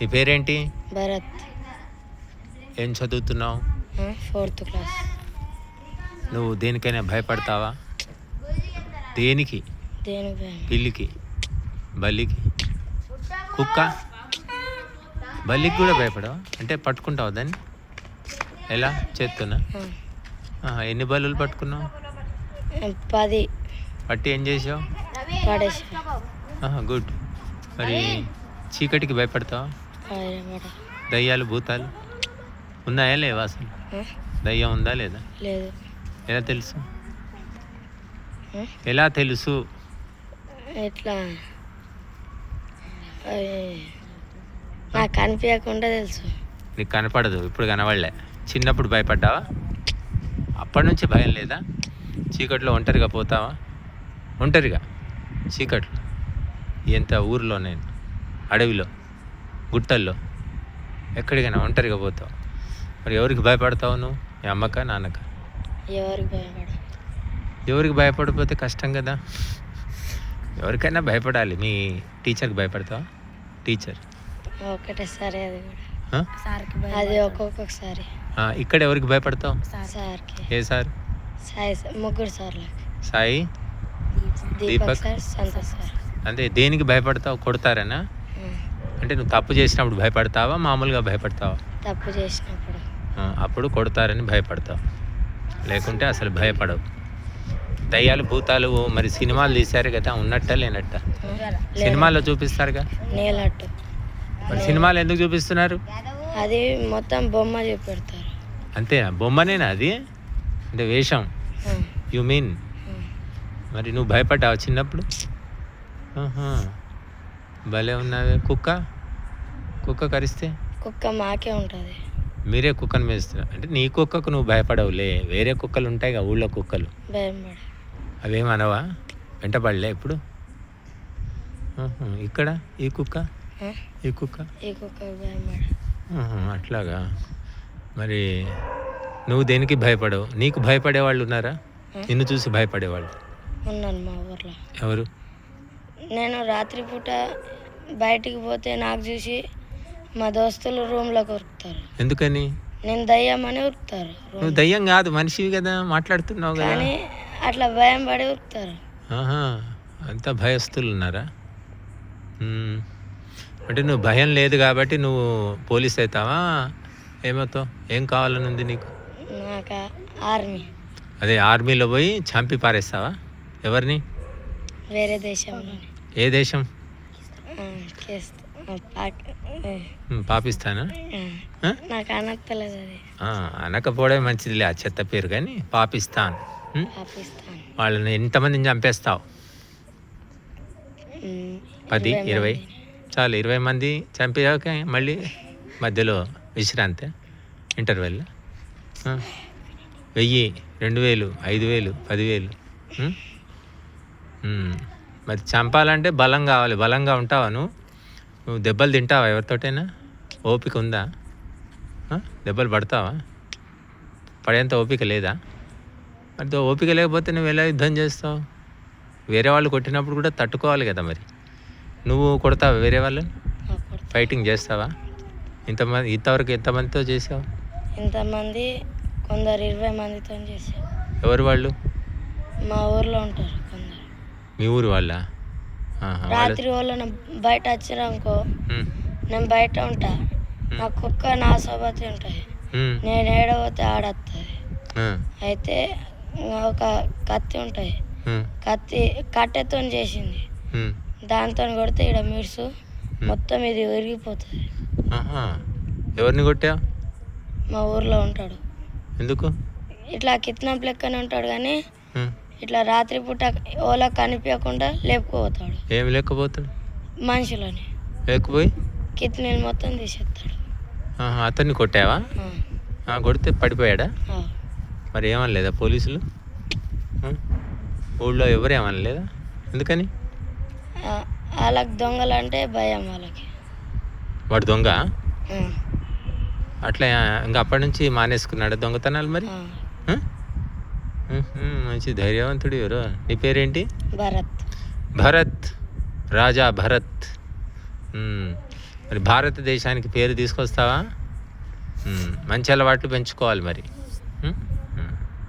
నీ పేరేంటి? భరత్. ఏం చదువుతున్నావు? Fourth class. నువ్వు దేనికైనా భయపడతావా? దేనికి? పిల్లికి? బల్లికి? కుక్క? బల్లికి కూడా భయపడవా? అంటే పట్టుకుంటావు దాన్ని? ఎలా? చేస్తున్నా ఎన్ని బల్లులు పట్టుకున్నావు? పది. పట్టి ఏం చేసావు? గుడ్. మరి చీకటికి భయపడతావా? భయపడ దయ్యాలు భూతాలు? ఉన్నాయా లేవా అసలు? దయ్యం ఉందా లేదా? లేదు. ఎలా తెలుసు? ఎలా తెలుసు? ఎట్లా? నాకు కనిపించకుండా తెలుసు. నీకు కనపడదు ఇప్పుడు కనబడలే. చిన్నప్పుడు భయపడ్డావా? అప్పటి నుంచి భయం లేదా? చీకట్లో ఒంటరిగా పోతావా? ఒంటరిగా? చీకట్లో? ఎంత ఊరిలో నేను? అడవిలో? గుట్టల్లో. ఎక్కడికైనా ఒంటరిగా పోతావు. మరి ఎవరికి భయపడతావు నువ్వు? మీ అమ్మక నాన్నక? ఎవరికి భయపడ ఎవరికి భయపడిపోతే కష్టం కదా? ఎవరికైనా భయపడాలి. మీ టీచర్కి భయపడతావా? టీచర్. ఒకటే సరే అది కూడా? అది ఒక్కొక్కసారి. ఆ, ఇక్కడ ఎవరికి భయపడతావు? సార్కి. ఏ సార్? సాయి సార్ ముగ్గురు సార్లకి సాయి? దీపక్ సంతోష్ సార్. అంటే దేనికి భయపడతావు? కొడతారనా? అంటే నువ్వు తప్పు చేసినప్పుడు భయపడతావా? మామూలుగా భయపడతావా? తప్పు చేసినప్పుడు. అప్పుడు కొడతారని భయపడతావు. లేకుంటే అసలు భయపడవు. దయ్యాలు భూతాలు మరి సినిమాలు తీశారు కదా ఉన్నట్ట లేనట్ట? సినిమాల్లో చూపిస్తారుగా? నీలట్టు మరి సినిమాలు ఎందుకు చూపిస్తున్నారు? అది మొత్తం బొమ్మ చూపెడతారు. అంతేనా? బొమ్మనేనా అది? అంటే వేషం. You mean. మరి నువ్వు భయపడ్డావు చిన్నప్పుడు. భలే ఉన్నావే. కుక్క? కుక్క కరిస్తే? కుక్క మాకే ఉంటుంది. మీరే కుక్కను మేస్తున్నారు అంటే నీ కుక్కకు నువ్వు భయపడవులే. వేరే కుక్కలు ఉంటాయి కదా ఊళ్ళో కుక్కలు. భయం పడ అవేమనవా వెంటపడలే ఇప్పుడు? ఆహా. ఇక్కడ? ఈ కుక్క? ఆ? ఈ కుక్క? ఈ కుక్క భయం పడ ఆహా, అట్లాగా? మరి నువ్వు దేనికి భయపడవు? నీకు భయపడే వాళ్ళు ఉన్నారా? నిన్ను చూసి భయపడేవాళ్ళు ఉన్నాను మా ఊర్లో. ఎవరు? నేను రాత్రిపూట బయటికి పోతే నాకు చూసి మా దోస్తులు రూమ్లోకి ఉరుకుతారు ఎందుకని? నేను దయ్యమని ఉరుకుతారు నువ్వు దయ్యం కాదు మనిషివి కదా మాట్లాడుతున్నావు కదా. కానీ అట్లా భయం పడి ఉరుకుతారు. అంతా భయస్తులు ఉన్నారా. అంటే నువ్వు భయం లేదు కాబట్టి నువ్వు పోలీస్ అవుతావా? ఏమవుతావు ఏం కావాలని ఉంది నీకు? నాకు ఆర్మీ. అదే ఆర్మీలో పోయి చంపి పారేస్తావా? ఎవరిని? వేరే దేశంలో ఏ దేశం? ఆ? నాకు అనక్కలేదు అది. ఆ, అనకపోవడమే మంచిదిలే ఆ చెత్త పేరు కానీ? పాకిస్తాన్ వాళ్ళని ఎంతమందిని చంపేస్తావు? పది ఇరవై. చాలు ఇరవై మంది చంపాక మళ్ళీ మధ్యలో విశ్రాంతి ఇంటర్వెల్. వెయ్యి రెండు వేలు ఐదు వేలు పదివేలు. మరి చంపాలంటే బలం కావాలి బలంగా ఉంటావా నువ్వు? నువ్వు దెబ్బలు తింటావా ఎవరితోటైనా? ఓపిక ఉందా? దెబ్బలు పడతావా? పడేంత ఓపిక లేదా? మరి ఓపిక లేకపోతే నువ్వు ఎలా యుద్ధం చేస్తావు? వేరే వాళ్ళు కొట్టినప్పుడు కూడా తట్టుకోవాలి కదా మరి. నువ్వు కొడతావా వేరే వాళ్ళు ఆ కొడుకు. ఫైటింగ్ చేస్తావా? ఇంతమంది ఇంతవరకు ఎంతమందితో చేసావు? ఇంతమంది కొందరు ఇరవై మందితో చేశారు. ఎవరు వాళ్ళు? మా ఊర్లో ఉంటారు కొందరు. మీ ఊరు వాళ్ళ? రాత్రి వాళ్ళు బయట వచ్చిరనుకో నేను బయట ఉంటా. నా కుక్క నా సోబతి ఉంటాయి. నేను ఏడవతే ఆడత్తది. అయితే ఒక కత్తి ఉంటాయి. కత్తి కట్టెతో చేసింది. దాంతో కొడితే ఇక్కడ మిడ్స్ మొత్తం ఇది విరిగిపోతుంది. ఎవరిని కొట్టా? మా ఊర్లో ఉంటాడు. ఎందుకు? ఇట్లా కిత్నాప్ లెక్కనే ఉంటాడు కానీ. ఇట్లా రాత్రిపూట ఓలా కనిపించకుండా లేపుకుపోతాడు. ఏమి లేకపోతాడు? మనుషులని. లేకపోయి? కిత్నీలు మొత్తం తీసేస్తాడు. అతన్ని కొట్టావా? కొడితే పడిపోయాడా. మరి ఏమనలేదా పోలీసులు? ఊళ్ళో ఎవరు ఏమనలేదా? ఎందుకని? వాళ్ళకి దొంగలు అంటే భయం వాళ్ళకి. వాడు దొంగ? అట్లా ఇంకా అప్పటి నుంచి మానేసుకున్నాడు దొంగతనాలు మరి? మంచి ధైర్యవంతుడు ఎవరు? నీ పేరేంటి? భరత్. భరత్. రాజా భరత్. మరి భారతదేశానికి పేరు తీసుకొస్తావా? మంచి అలవాట్లు పెంచుకోవాలి మరి?